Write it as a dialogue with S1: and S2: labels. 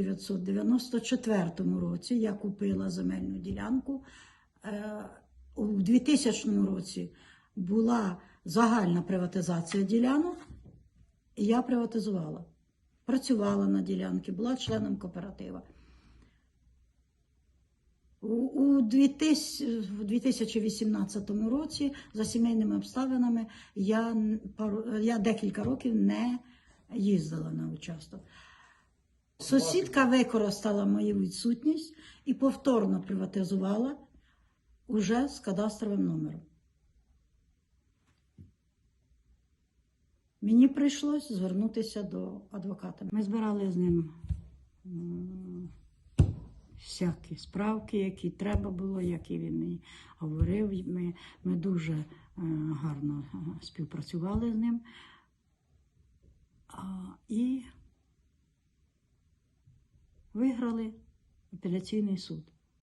S1: 1994 році я купила земельну ділянку. Е, У 2000 році була загальна приватизація ділянок, і я приватизувала. Працювала на ділянці, була членом кооператива. У, у 2000 в 2018 році за сімейними обставинами я, я декілька років не їздила на участок. Сусідка використала мою відсутність і повторно приватизувала уже з кадастровим номером. Мені прийшлось звернутися до адвоката. Ми збирали з ним всякі справки, які треба було, які він говорив. Ми, ми дуже е, гарно е, співпрацювали з ним. І виграли апеляційний суд.